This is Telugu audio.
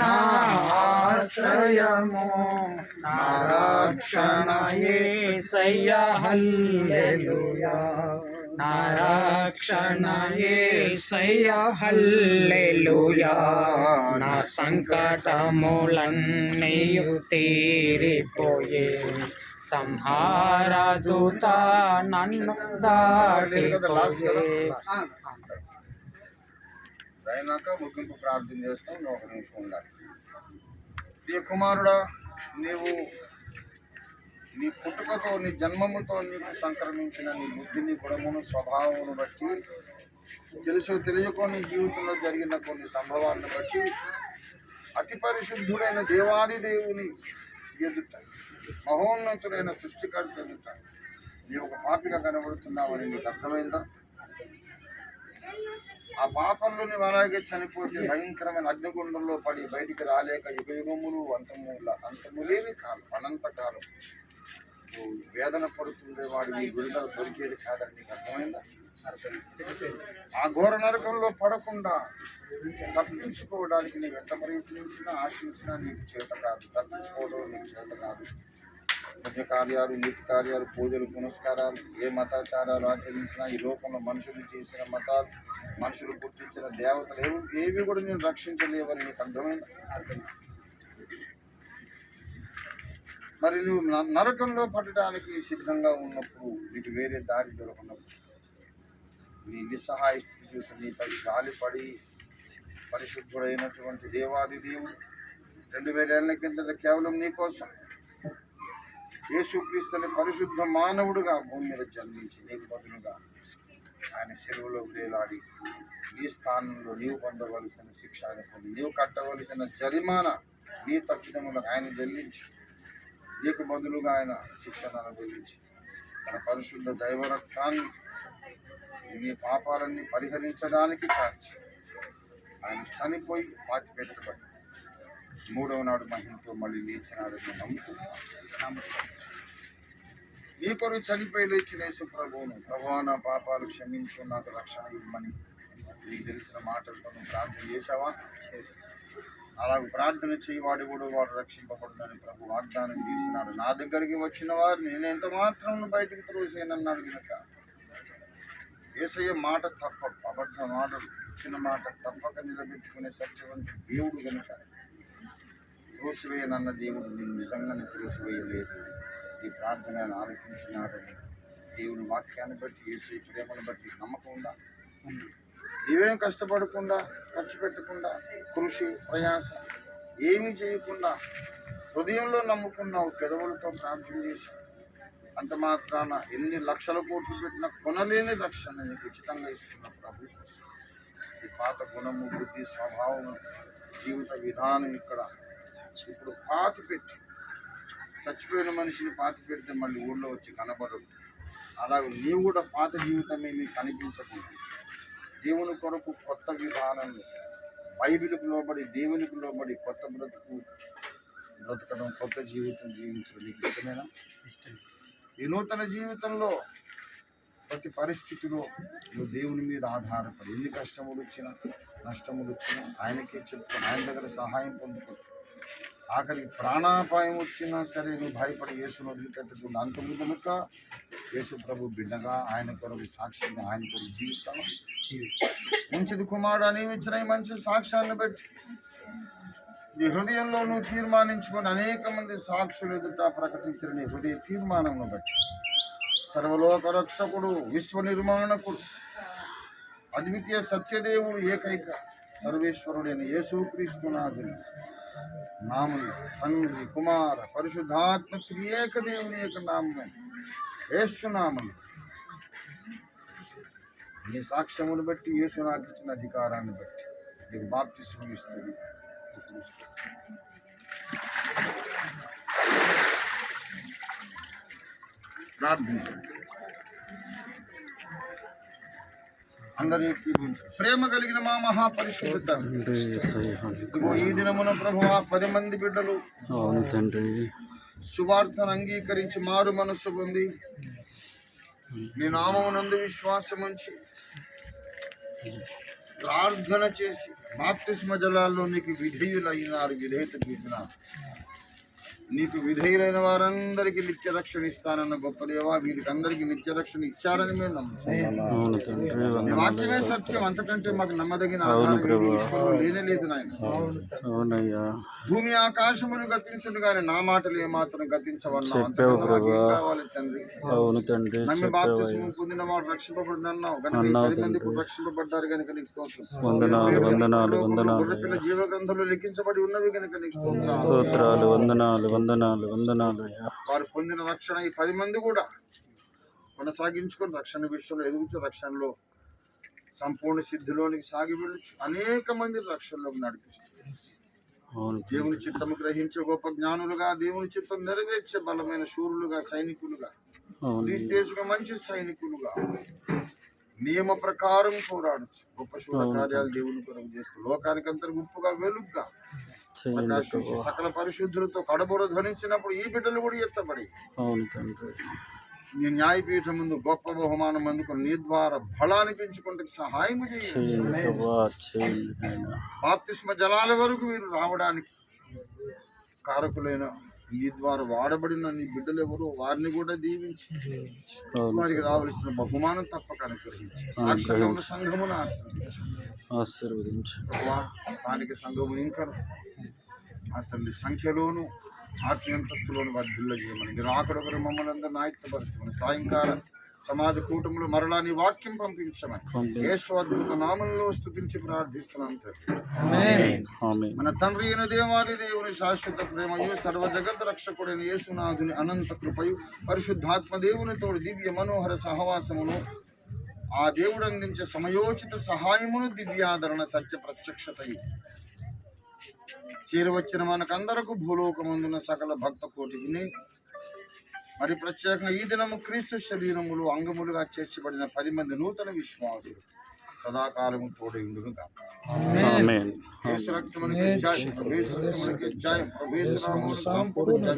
నా ఆశ్రయము నా రక్షణ హల్లెలూయా. నా రక్షణ హల్లెలూయా. నా సంకటములన్నీయు తీరిపోయే. సంహార దూత నన్ను దాడి అయినాక ముగింపు ప్రార్థన చేస్తాం ఒక నిమిషం ఉండాలి. ప్రియ కుమారుడా నీవు నీ పుట్టుకతో నీ జన్మముతో నీకు సంక్రమించిన నీ బుద్ధిని గుణమును స్వభావమును బట్టి తెలుసు తెలియకో నీ జీవితంలో జరిగిన కొన్ని సంభవాలను బట్టి అతి పరిశుద్ధుడైన దేవాది దేవుని ఎదుట మహోన్నతుడైన సృష్టికర్త ఎదుట నీ ఒక పాపిగా కనబడుతున్నావని నీకు అర్థమైందా? ఆ పాపంలో నువ్వు అలాగే చనిపోతే భయంకరమైన అగ్నిగుండంలో పడి బయటికి రాలేక యుగ యుగములు అంతము అంతము కాలం అనంత కాలం నువ్వు వేదన పడుతుండే వాడి నీ విడుదల దొరికేది కాదని నీకు అర్థమైందా? ఆ ఘోర నరకంలో పడకుండా తప్పించుకోవడానికి నీవు ఎంత ప్రయత్నించినా ఆశించినా నీకు చేత కాదు తప్పించుకోవడం నీకు చేత కాదు. పుణ్య కార్యాలు నీతి కార్యాలు పూజలు పునస్కారాలు ఏ మతాచారాలు ఆచరించినా ఈ లోకంలో మనుషులు చేసిన మతాలు మనుషులు గుర్తించిన దేవతలు ఏవి ఏవి కూడా నేను రక్షించలేవని నీకు అర్థమైంది? మరి నువ్వు నరకంలో పడటానికి సిద్ధంగా ఉన్నప్పుడు నీకు వేరే దారి దొరకనప్పుడు నీ నిస్సహాయ స్థితి చూసి నీపై జాలిపడి పరిశుద్ధుడైనటువంటి దేవాది దేవుడు రెండు వేల ఏళ్ళ కిందట కేవలం నీకోసం యేసుక్రీస్తుని పరిశుద్ధ మానవుడుగా భూమి మీద జన్మించి నీకు బదులుగా ఆయన సెలవులో వేలాడి నీ స్థానంలో నీవు పొందవలసిన శిక్ష పొంది నీవు కట్టవలసిన జరిమానా నీ తప్పిదములకు ఆయన చెల్లించి నీకు బదులుగా ఆయన శిక్షను అనుభవించి తన పరిశుద్ధ దైవరక్తాన్ని నీ పాపాలన్నీ పరిహరించడానికి కార్చి ఆయన చనిపోయి పాతి పెట్టబడి మూడవ నాడు మహిమతో మళ్ళీ లేచినాడని నమ్ముతున్నాను నీ కొరకు చనిపోయి లేచిన యేసు ప్రభువును ప్రభువా నా పాపాలు క్షమించు నాకు రక్షణ ఇవ్వమని నీకు తెలిసిన మాటలతో నువ్వు ప్రార్థన చేశావా? చేసి అలాగ ప్రార్థన చేయి వాడు కూడా వాడు రక్షింపబడునని ప్రభు వాగ్దానం చేసినాడు. నా దగ్గరికి వచ్చిన వారు నేను ఎంత మాత్రం బయటికి త్రోసేనన్నాడు కనుక ఏసయ్య మాట తప్ప అబద్ధ మాటలు ఇచ్చిన మాట తప్పక నిలబెట్టుకునే సత్యవంతుడు దేవుడు కనుక త్రోసివేయనన్న దేవుడు నిన్ను నిజంగానే త్రోసివేయలేదు ఈ ప్రార్థన ఆయన ఆలోచించినాడని దేవుని వాక్యాన్ని బట్టి వేసే ప్రేమను బట్టి నమ్మకం ఉందా? నీవేం కష్టపడకుండా ఖర్చు పెట్టకుండా కృషి ప్రయాస ఏమీ చేయకుండా హృదయంలో నమ్ముకున్నావు పెదవులతో ప్రార్థన చేసి అంత మాత్రాన ఎన్ని లక్షల కోట్లు పెట్టినా కొనలేని రక్షణ నీకు ఉచితంగా ఇస్తున్న ప్రభు కోసం. ఈ పాత గుణము బుద్ధి స్వభావము జీవిత విధానం ఇక్కడ ఇప్పుడు పాతి పెట్టి చచ్చిపోయిన మనిషిని పాతి పెడితే మళ్ళీ ఊళ్ళో వచ్చి కనబడదు అలాగే నీవు కూడా పాత జీవితమే నీకు కనిపించకుండా దేవుని కొరకు కొత్త విధానంలో బైబిల్కి లోబడి దేవునికి లోబడి కొత్త బ్రతుకు బ్రతకడం కొత్త జీవితం జీవించడం నీకు ఇష్టమేనా ఇష్టం. ఈ నూతన జీవితంలో ప్రతి పరిస్థితిలో నువ్వు దేవుని మీద ఆధారపడి ఎన్ని కష్టములు వచ్చినా నష్టములు వచ్చినా ఆయనకే చెప్తాను ఆయన దగ్గర సహాయం పొందుకో. ఆఖరికి ప్రాణాపాయం వచ్చినా సరే నువ్వు భయపడి యేసును వదిలిపెట్టకుండా అంతము కనుక యేసు ప్రభు బిడ్డగా ఆయన కొరకు సాక్షిగా ఆయన కొరకు జీవిస్తాను. మంచిది కుమారుడు అని ఇచ్చిన ఈ మంచి సాక్ష్యాన్ని బట్టి. నీ హృదయంలో నువ్వు తీర్మానించుకొని అనేక మంది సాక్షులు ఎదుట ప్రకటించిన నీ హృదయ తీర్మానంను బట్టి. సర్వలోక రక్షకుడు విశ్వ నిర్మాణకుడు అద్వితీయ సత్యదేవుడు ఏకైక సర్వేశ్వరుడైన యేసుక్రీస్తునాథుని నాములు తండ్రి కుమార పరిశుద్ధాత్మ త్రియేక దేవుని యొక్క నామం యేసునామలు నీ సాక్ష్యమును బట్టి యేసు నాకు ఇచ్చిన అధికారాన్ని బట్టి నీకు బాప్తి ఇస్తుంది ప్రార్థించండి అందరికీ ప్రేమ కలిగిన మా మహాపరిశుద్ధ ఈ దినమున ప్రభు పది మంది బిడ్డలు అవును తండ్రి. సువార్తను అంగీకరించి మారు మనస్సు పొంది నీ నామమునందు విశ్వాసం ఉంచి ప్రార్థన చేసి బాప్తిస్మ జలాల్లో నీకు విధేయులైనారు. విధేయత చూపినారు నీకు విధేయులైన వారందరికీ నిత్య రక్షణ ఇస్తానన్న గొప్ప దేవా వీరికి అందరికీ నిత్య రక్షణ ఇచ్చారని మేము వందనాలు. వాక్యమే సత్యం అంతకంటే మాకు నమ్మదగిన లేనే లేదు నాయన. భూమి ఆకాశములు గతించును గాని నా మాటలు ఏమాత్రం గతించవన్నా. చెప్పావు అంతకన్నా మాకు ఏం ప్రభా. కావాలి తండ్రి? నమ్మి బాప్తిస్మం పొందిన వాడు రక్షింపబడిన అన్నావు. కనుక ఈ అన్నావు పది మంది రక్షింపబడ్డారు కనుక నీకు స్తోత్రం. జీవ గ్రంథంలో లిఖించబడి ఉన్నవి కనుక నీకు స్తోత్రం. స్తోత్రాలు వందనాలు వందనాలు వందనాలు వారు పొందిన రక్షణ ఈ పది మంది కూడా కొనసాగించుకొని రక్షణ విషయంలో ఎదుగుచు రక్షణలో సంపూర్ణ సిద్ధిలోనికి సాగి వెళ్ళచ్చు. అనేక మంది రక్షణలోకి నడిపిస్తారు అవును దేవుని చిత్తము గ్రహించే గొప్ప జ్ఞానులుగా దేవుని చిత్తం నెరవేర్చే బలమైన శూరులుగా సైనికులుగా మంచి సైనికులుగా. నియమ ప్రకారం పోరాడచ్చు. గొప్ప శూర కార్యాలు దేవుని కొరకు చేస్తూ లోకానికి అంతర్ గుప్పుగా వెలుగ్గా సకల పరిశుద్ధులతో కడబొర ధ్వనించినప్పుడు ఈ బిడ్డలు కూడా ఎత్తబడి. నీ న్యాయపీఠం ముందు గొప్ప బహుమానం అందుకుని నీ ద్వారా బలాన్ని పెంచుకుంటే సహాయం చేయి చేయండి. ప్రభా చేయండి నాయనా. బాప్తిస్మ జలాల వరకు మీరు రావడానికి కారకులైన నీ ద్వారా వాడబడిన నీ బిడ్డలు ఎవరు వారిని కూడా దీవించి వారికి రావలసిన బహుమానం తప్పక అనుగ్రహించి సంఘమును ఆశీర్వదించు. ప్రభువా, స్థానిక సంఘము ఇంకా ఆ తండ్రి సంఖ్యలోను ఆత్మీయంతస్తులోను వారి దిల్ల చేయమని మీరు ఆకడొకరు మమ్మల్ని అందరూ నాయకపరచమని సాయంకాల సమాజ కూటంలో మరలా నీ వాక్యం పంపించమని. అద్భుత నామంలో స్తుతించి ప్రార్థిస్తున్నాం తండ్రి. ఆమేన్. మన తండ్రి అయిన దేవాది దేవుని శాశ్వత ప్రేమయు సర్వ జగత్ రక్షకుడైన యేసునాథుని అనంత కృపయు పరిశుద్ధాత్మ దేవుని తోడు దివ్య మనోహర సహవాసమును ఆ దేవుడు అందించే సమయోచిత సహాయమును దివ్యాదరణ సత్య ప్రత్యక్షతయు. చేరువచ్చిన మనకందరకు భూలోకమందున సకల భక్త కోటిని మరి ప్రత్యేకంగా ఈ దినము క్రీస్తు శరీరములు అంగములుగా చేర్చబడిన పది మంది నూతన విశ్వాసులు సదాకాలము తోడై నామమున సంపూర్ణ